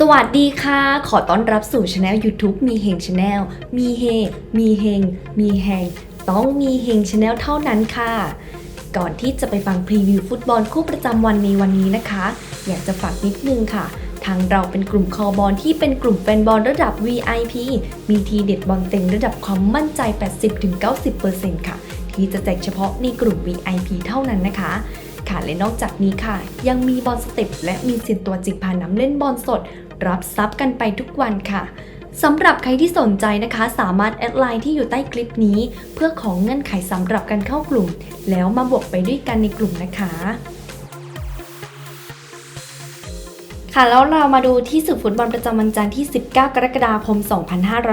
สวัสดีค่ะ ขอต้อนรับสู่ช anel YouTube มีเฮงช anel มีเฮ มีเฮง มีแฮง ต้องมีเฮงช anel เท่านั้นค่ะ ก่อนที่จะไปฟังพรีวิวฟุตบอลคู่ประจำวันในวันนี้นะคะ อยากจะฝากนิดนึงค่ะ ทางเราเป็นกลุ่มคอบอลที่เป็นกลุ่มแฟนบอลระดับ VIP มีทีเด็ดบอลเต็งระดับความมั่นใจ 80-90%ค่ะ ที่จะแจกเฉพาะในกลุ่ม VIP เท่านั้นนะคะ ค่ะ และนอกจากนี้ค่ะ ยังมีบอลสเต็ปและมีเซนตัวจริงพาน้ำเล่นบอลสด รับซับกันไปทุกวันค่ะสำหรับใครที่สนใจนะคะ สามารถแอดไลน์ที่อยู่ใต้คลิปนี้ เพื่อของเงื่อนไขสำหรับการเข้ากลุ่ม แล้วมาบวกไปด้วยกันในกลุ่มนะคะ ค่ะแล้วเรามาดูที่ศึกฟุตบอลประจำวันจันทร์ที่ 19 กรกฎาคม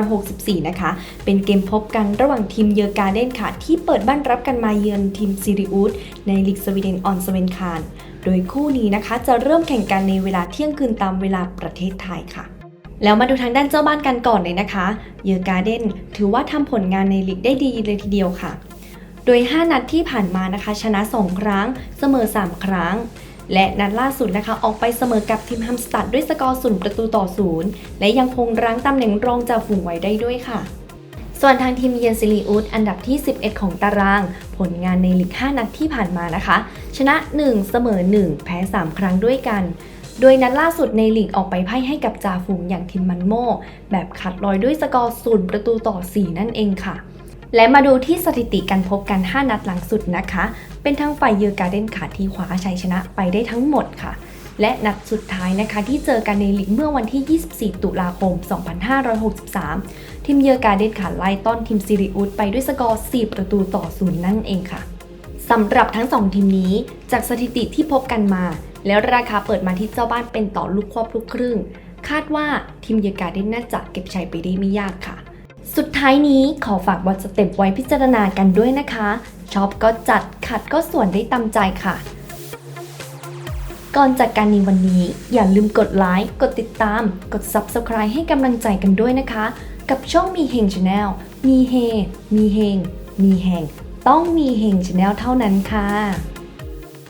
2564 นะคะ เป็นเกมพบกันระหว่างทีมเยอร์การ์เดนค่ะ ที่เปิดบ้านรับกันมาเยือนทีมซิริอุสในลีกสวีเดนออนสเวนคารโดยคู่นี้นะคะจะเริ่มแข่งกันในเวลาเที่ยงคืนตามเวลาประเทศไทยค่ะแล้วมาดูทางด้านเจ้าบ้านกันก่อนเลยนะคะ เยอร์การ์เดนถือว่าทำผลงานในลีกได้ดีเลยทีเดียวค่ะ โดย 5 นัดที่ผ่านมานะคะ ชนะ 2 ครั้ง เสมอ 3 ครั้ง และนัดล่าสุดนะคะออกไปเสมอกับทีมฮัมสตัดด้วยสกอร์ศูนย์ประตูต่อศูนย์และยังคงรั้งตำแหน่งรองจากฝูงไว้ได้ด้วยค่ะ ส่วนทางทีมเยือนซิลีอุสอันดับที่ 11 ของตาราง ผลงานในลีก 5 นัดที่ผ่านมานะคะ ชนะ 1 เสมอ 1 แพ้ 3 ครั้งด้วยกัน โดยนัดล่าสุดในลีกออกไปไพ่ให้กับจ่าฝูงอย่างทีมมันโมแบบขัดลอยด้วยสกอร์ศูนย์ประตูต่อ 4 นั่นเองค่ะ และมาดูที่สถิติการพบกัน 5 นัดหลังสุดนะคะ เป็นทางฝ่ายเยอร์การ์เดนค่ะที่คว้าชัยชนะไปได้ทั้งหมดค่ะ และนัดสุดท้ายนะคะ ที่เจอกันในลีกเมื่อวันที่ 24 ตุลาคม 2563 ทีมเยอร์การ์เดนค่ะไล่ต้อนทีมซิริอุสไปด้วยสกอร์ 4 ประตูต่อศูนย์นั่นเองค่ะสำหรับทั้ง 2 ทีมนี้จากสถิติที่พบกันมา แล้วราคาเปิดมาที่เจ้าบ้านเป็นต่อลูกควบลูกครึ่ง คาดว่าทีมเยอร์การ์เดนน่าจะเก็บชัยไปได้ไม่ยากค่ะ สุดท้ายนี้ขอฝากบอลสเต็ปไว้พิจารณากันด้วยนะคะ ชอบก็จัดขัดก็ส่วนได้ตามใจค่ะ ก่อนจากการในวันนี้ อย่าลืมกดไลค์กดติดตาม กด Subscribe ให้กำลังใจกันด้วยนะคะ กับช่องมีเฮงชาแนลมีเฮ มีเฮง มีแหง ต้องมีเฮงชาแนลเท่านั้นค่ะ